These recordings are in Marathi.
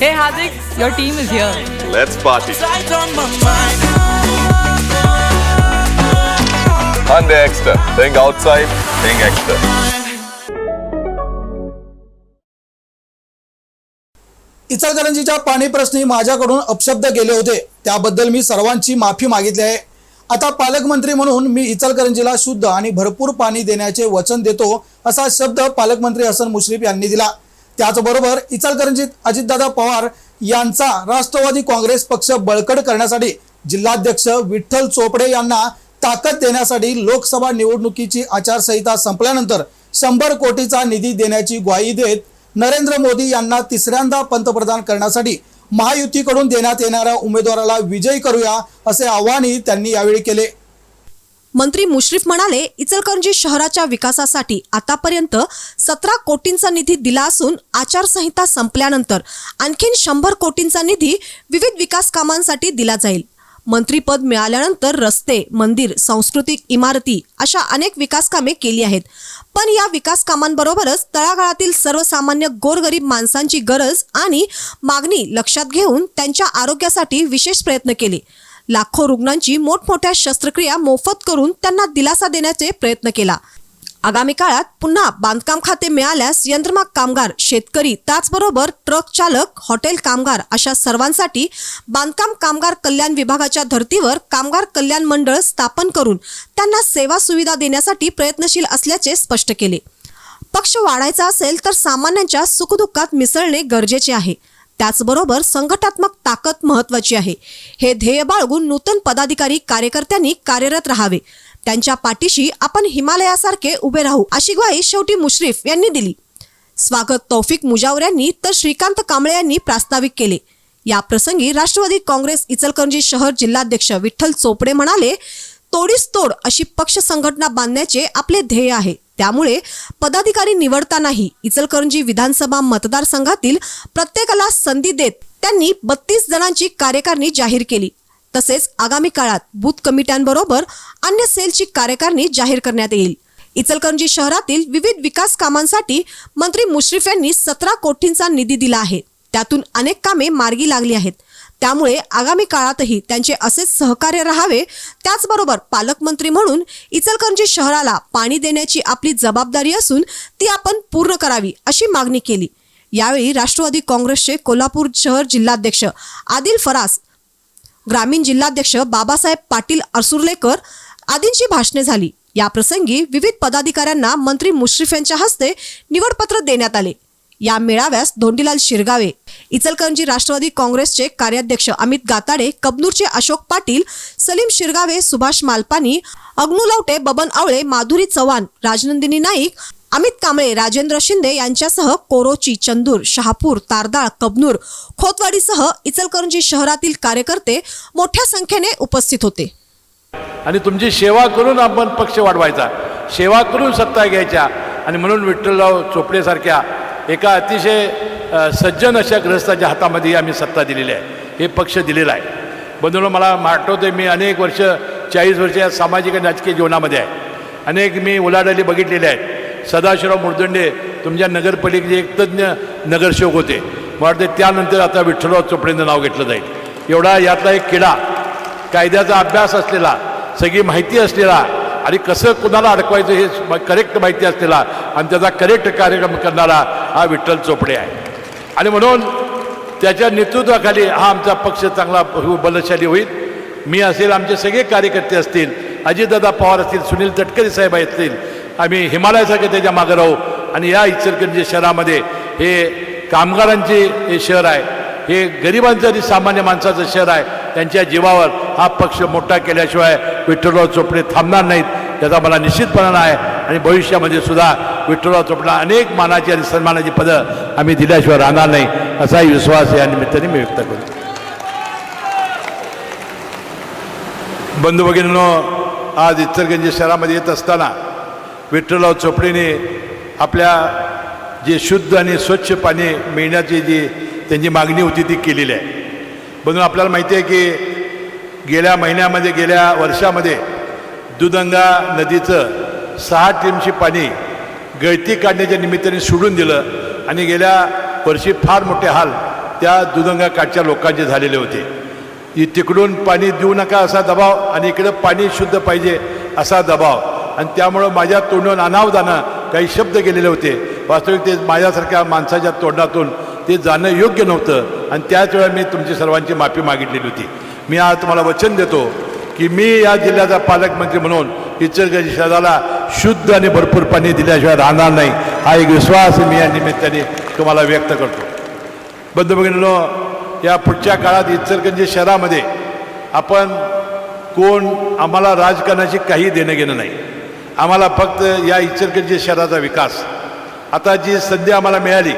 Hey Hardik, your team is here. Let's party. Hyundai Extra. Think outside, think extra. इचलकरंजीच्या पाणी प्रश्नी माझ्याकडून अपशब्द गेले होते त्याबद्दल मी सर्वांची माफी मागितली आहे आता पालकमंत्री म्हणून मी इचलकरंजीला शुद्ध आणि भरपूर पाणी देण्याचे वचन देतो असा शब्द पालकमंत्री हसन मुश्रीफ यांनी दिला त्याचबरोबर इचलकरंजीत अजितदादा पवार यांचा राष्ट्रवादी काँग्रेस पक्ष बळकट करण्यासाठी जिल्हाध्यक्ष विठ्ठल चोपडे यांना ताकद देण्यासाठी लोकसभा निवडणुकीची आचारसंहिता संपल्यानंतर शंभर कोटीचा निधी देण्याची ग्वाही देत नरेंद्र मोदी यांना तिसऱ्यांदा पंतप्रधान करण्यासाठी महायुतीकडून देण्यात येणाऱ्या उमेदवाराला विजयी करूया असे आवाहनही त्यांनी यावेळी केले. मंत्री मुश्रीफ म्हणाले इचलकरंजी शहराच्या विकासासाठी आतापर्यंत सतरा कोटींचा निधी दिला असून आचारसंहिता संपल्यानंतर आणखीन शंभर कोटींचा निधी विविध विकास कामांसाठी दिला जाईल. मंत्रीपद मिळाल्यानंतर रस्ते मंदिर सांस्कृतिक इमारती अशा अनेक विकास कामे केली आहेत. पण या विकास कामांबरोबरच तळागाळातील सर्वसामान्य गोरगरीब माणसांची गरज आणि मागणी लक्षात घेऊन त्यांच्या आरोग्यासाठी विशेष प्रयत्न केले. लाखो रुग्णांची मोठमोठ्या शस्त्रक्रिया मोफत करून त्यांना दिलासा देण्याचे प्रयत्न केला. आगामी काळात पुन्हा बांधकाम खाते मिळाल्यास यंत्रमाग कामगार शेतकरी त्याचबरोबर ट्रक चालक हॉटेल कामगार अशा सर्वांसाठी बांधकाम कामगार कल्याण विभागाच्या धर्तीवर कामगार कल्याण मंडळ स्थापन करून त्यांना सेवा सुविधा देण्यासाठी प्रयत्नशील असल्याचे स्पष्ट केले. पक्ष वाढायचा असेल तर सामान्यांच्या सुखदुःखात मिसळणे गरजेचे आहे. त्याचबरोबर संघटात्मक ताकद महत्वाची आहे. हे ध्येय बाळगून नूतन पदाधिकारी कार्यकर्त्यांनी कार्यरत राहावे. त्यांच्या पाठीशी आपण हिमालयासारखे उभे राहू अशी ग्वाही शेवटी मुश्रीफ यांनी दिली. स्वागत तौफिक मुजावर यांनी तर श्रीकांत कांबळे यांनी प्रास्ताविक केले. या प्रसंगी राष्ट्रवादी काँग्रेस इचलकरंजी शहर जिल्हाध्यक्ष विठ्ठल चोपडे म्हणाले तोडीस तोड अशी पक्ष संघटना बांधण्याचे आपले ध्येय आहे. त्यामुळे पदाधिकारी निवडतानाही इचलकरंजी विधानसभा मतदारसंघातील प्रत्येकाला संधी देत त्यांनी बत्तीस जणांची कार्यकारणी जाहीर केली. तसेच आगामी काळात बूथ कमिट्यांबरोबर अन्य सेलची कार्यकारणी जाहीर करण्यात येईल. इचलकरंजी शहरातील विविध विकास कामांसाठी मंत्री मुश्रीफ यांनी सतरा कोटींचा निधी दिला आहे. त्यातून अनेक कामे मार्गी लागली आहेत. त्यामुळे आगामी काळातही त्यांचे असेच सहकार्य राहावे. त्याचबरोबर पालकमंत्री म्हणून इचलकरंजी शहराला पाणी देण्याची आपली जबाबदारी असून ती आपण पूर्ण करावी अशी मागणी केली. यावेळी राष्ट्रवादी काँग्रेसचे कोल्हापूर शहर जिल्हाध्यक्ष आदिल फरास ग्रामीण जिल्हाध्यक्ष बाबासाहेब पाटील अरसुर्लेकर आदींची भाषणे झाली. या प्रसंगी विविध पदाधिकाऱ्यांना मंत्री मुश्रीफ यांच्या हस्ते निवडपत्र देण्यात आले. या मेळाव्यास धोंडीलाल शिरगावे इचलकरंजी राष्ट्रवादी काँग्रेसचे कार्याध्यक्ष अमित गाताडे कबनूरचे अशोक पाटील सलीम शिरगावे सुभाष मालपानी अग्नू लवटे बबन आवळे माधुरी चव्हाण राजनंदिनी नाईक अमित कांबळे राजेंद्र शिंदे यांच्यासह कोरोची चंदूर शहापूर तारदाळ कबनूर खोतवाडीसह इचलकरंजी शहरातील कार्यकर्ते मोठ्या संख्येने उपस्थित होते. आणि तुमची सेवा करून आपण पक्ष वाढवायचा. सेवा करून सत्ता घ्यायच्या. आणि म्हणून विठ्ठलराव चोपडेसारख्या एका अतिशय सज्जन अशा ग्रस्ताच्या हातामध्ये आम्ही सत्ता दिलेली आहे. हे पक्ष दिलेला आहे. बंधून मला आठवते मी अनेक वर्ष चाळीस वर्ष या सामाजिक आणि राजकीय जीवनामध्ये आहे. अनेक मी उलाढाली बघितलेले आहेत. सदाशिवराव मुर्दंडे तुमच्या नगरपालिकेचे एक तज्ज्ञ नगरसेवक होते. वाटते त्यानंतर आता विठ्ठलराव चोपडेंचं नाव घेतलं जाईल. एवढा यातला एक किडा कायद्याचा अभ्यास असलेला सगळी माहिती असलेला आणि कसं कुणाला अडकवायचं हे करेक्ट माहिती असलेला आणि त्याचा करेक्ट कार्यक्रम करणारा हा विठ्ठल चोपडे आहे. आणि म्हणून त्याच्या नेतृत्वाखाली हा आमचा पक्ष चांगला बलशाली होईल. मी असेल आमचे सगळे कार्यकर्ते असतील अजितदादा पवार असतील सुनील तटकरे साहेब असतील आम्ही हिमालयासारखे त्याच्या मागं राहू. आणि या इचलकरंजी शहरामध्ये हे कामगारांचे हे शहर आहे हे गरिबांचं आणि सामान्य माणसाचं शहर आहे. त्यांच्या जीवावर हा पक्ष मोठा केल्याशिवाय विठ्ठलराव चोपडे थांबणार नाहीत. याचा मला निश्चितपणा आहे आणि भविष्यामध्ये सुद्धा विठ्ठलराव चोपडा अनेक मानाची आणि सन्मानाची पदं आम्ही दिल्याशिवाय राहणार नाही असाही विश्वास या निमित्ताने मी व्यक्त करतो. बंधू भगिनीनो आज इचलगंज शहरामध्ये येत असताना विठ्ठलराव चोपडेने आपल्या जे शुद्ध आणि स्वच्छ पाणी मिळण्याची जी त्यांची मागणी होती ती केलेली आहे. म्हणून आपल्याला माहिती आहे की गेल्या महिन्यामध्ये गेल्या वर्षामध्ये दुधंगा नदीचं सहा टीमची पाणी गळती काढण्याच्या निमित्ताने सोडून दिलं आणि गेल्या वर्षी फार मोठे हाल त्या दुधंगा काठच्या लोकांचे झालेले होते. की तिकडून पाणी देऊ नका असा दबाव आणि इकडं पाणी शुद्ध पाहिजे असा दबाव. आणि त्यामुळं माझ्या तोंडून अनावदानं काही शब्द गेलेले होते. वास्तविक ते माझ्यासारख्या माणसाच्या तोंडातून ते जाणं योग्य नव्हतं. आणि त्याच वेळा मी तुमची सर्वांची माफी मागितलेली होती. मी आज तुम्हाला वचन देतो. की मी या जिल्ह्याचा पालकमंत्री म्हणून इचलकरंजी शहराला शुद्ध आणि भरपूर पाणी दिल्याशिवाय राहणार नाही. हा एक विश्वास मी या निमित्ताने तुम्हाला व्यक्त करतो. बंधू भगिनीनो या पुढच्या काळात इचलकरंजी शहरामध्ये आपण कोण आम्हाला राजकारणाशी काही देणं घेणं नाही. आम्हाला फक्त या इचलकरंजी शहराचा विकास. आता जी संधी आम्हाला मिळाली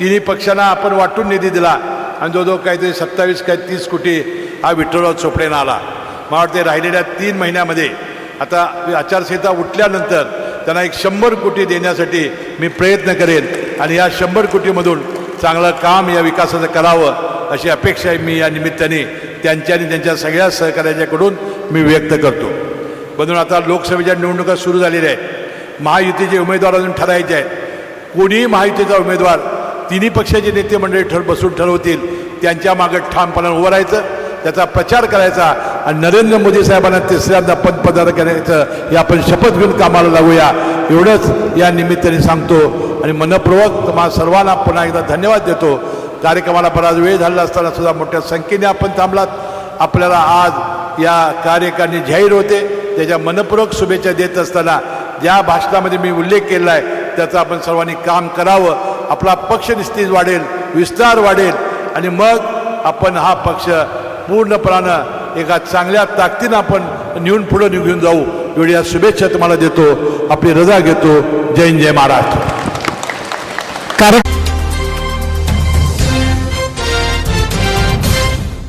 तिन्ही पक्षांना आपण वाटून निधी दिला आणि जो जो काहीतरी सत्तावीस काय तीस कोटी हा विठ्ठलराव चोपडेनं आला. मला वाटते राहिलेल्या तीन महिन्यामध्ये आता आचारसंहिता उठल्यानंतर त्यांना एक शंभर कोटी देण्यासाठी मी प्रयत्न करेन आणि या शंभर कोटीमधून चांगलं काम या विकासाचं करावं अशी अपेक्षा मी या निमित्ताने त्यांच्या आणि त्यांच्या सगळ्या सहकार्याच्याकडून मी व्यक्त करतो. म्हणून आता लोकसभेच्या निवडणुका सुरू झालेल्या आहेत. महायुतीचे उमेदवार अजून ठरायचे आहेत. कोणीही महायुतीचा उमेदवार तिन्ही पक्षाचे नेते मंडळी ठर बसून ठरवतील. त्यांच्या मागं ठामपणानं उभं राहायचं. त्याचा प्रचार करायचा. आणि नरेंद्र मोदी साहेबांना तिसऱ्यांदा पंतप्रधान करायचं हे आपण शपथ घेऊन कामाला लागूया. एवढंच या निमित्ताने सांगतो. आणि मनपूर्वक तुम्हाला सर्वांना पुन्हा एकदा धन्यवाद देतो. कार्यक्रमाला बराच वेळ झाला असताना सुद्धा मोठ्या संख्येने आपण थांबलात. आपल्याला आज या कार्यकारिणी जाहीर होते. त्याच्या मनपूर्वक शुभेच्छा देत असताना ज्या भाषणामध्ये मी उल्लेख केला आहे त्याचं आपण सर्वांनी काम करावं. आपला पक्ष निस्तीज वाढेल विस्तार वाढेल. आणि मग आपण हा पक्ष पूर्णपणानं एका चांगल्या ताकदीनं आपण नेऊन पुढं निघून जाऊ. एवढी या शुभेच्छा तुम्हाला देतो. आपली रजा घेतो. जय जय महाराष्ट्र. कारण